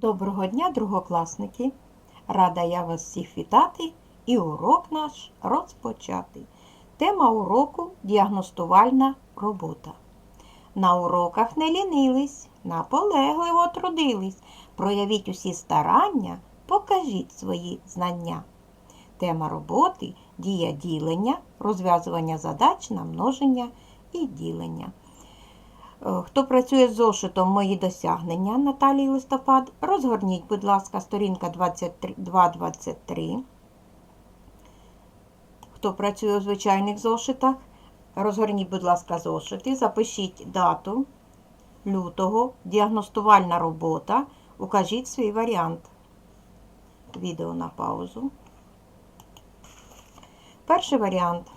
Доброго дня, другокласники! Рада я вас всіх вітати і урок наш розпочати. Тема уроку діагностувальна робота. На уроках не лінились, наполегливо трудились. Проявіть усі старання, покажіть свої знання. Тема роботи дія ділення, розв'язування задач на множення і ділення. Е, Хто працює з зошитом Мої досягнення Наталії Листопад, розгорніть, будь ласка, сторінка 2.23. Хто працює у звичайних зошитах, розгорніть, будь ласка, зошити, запишіть дату лютого, діагностувальна робота, укажіть свій варіант. Відео на паузу. Перший варіант.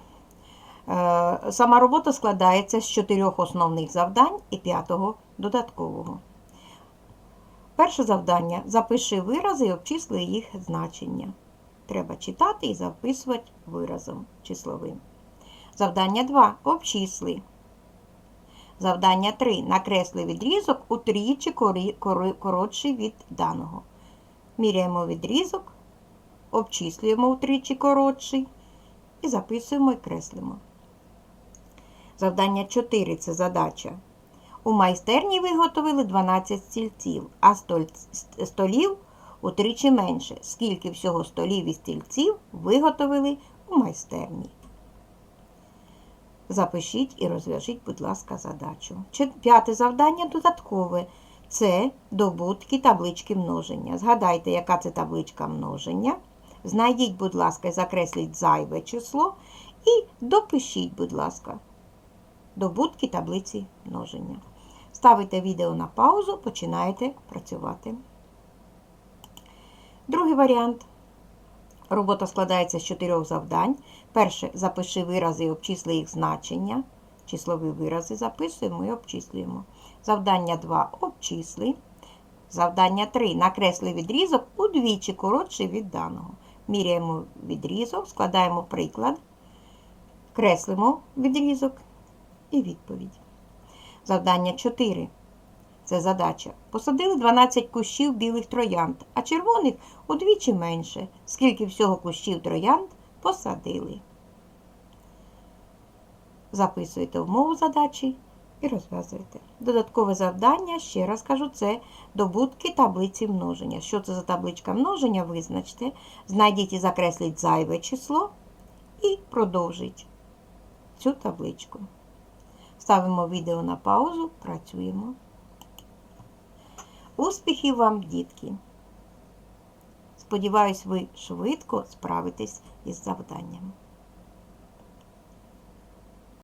Сама робота складається з чотирьох основних завдань і п'ятого додаткового. Перше завдання запиши вирази і обчисли їх значення. Треба читати і записувати виразом числовим. Завдання 2. Обчисли. Завдання 3. Накресли відрізок утричі коротший від даного. Міряємо відрізок, обчислюємо утричі коротший і записуємо і креслимо. Завдання 4 це задача. У майстерні виготовили 12 стільців, а столів утричі менше. Скільки всього столів і стільців виготовили у майстерні? Запишіть і розв'яжіть, будь ласка, задачу. П'яте завдання додаткове. Це добутки таблички множення. Згадайте, яка це табличка множення. Знайдіть, будь ласка, закресліть зайве число. І допишіть, будь ласка, добутки таблиці множення. Ставите відео на паузу, починаєте працювати. Другий варіант. Робота складається з чотирьох завдань. Перше запиши вирази і обчисли їх значення. Числові вирази записуємо і обчислюємо. Завдання 2 обчисли. Завдання 3 накресли відрізок удвічі коротший від даного. Міряємо відрізок, складаємо приклад, креслимо відрізок і відповідь. Завдання 4. Це задача. Посадили 12 кущів білих троянд, а червоних удвічі менше. Скільки всього кущів троянд посадили. Записуєте умову задачі і розв'язуєте. Додаткове завдання, ще раз кажу, це добутки таблиці множення. Що це за табличка множення, визначте. Знайдіть і закресліть зайве число і продовжіть цю табличку. Ставимо відео на паузу, працюємо. Успіхів вам, дітки! Сподіваюсь, ви швидко справитесь із завданням.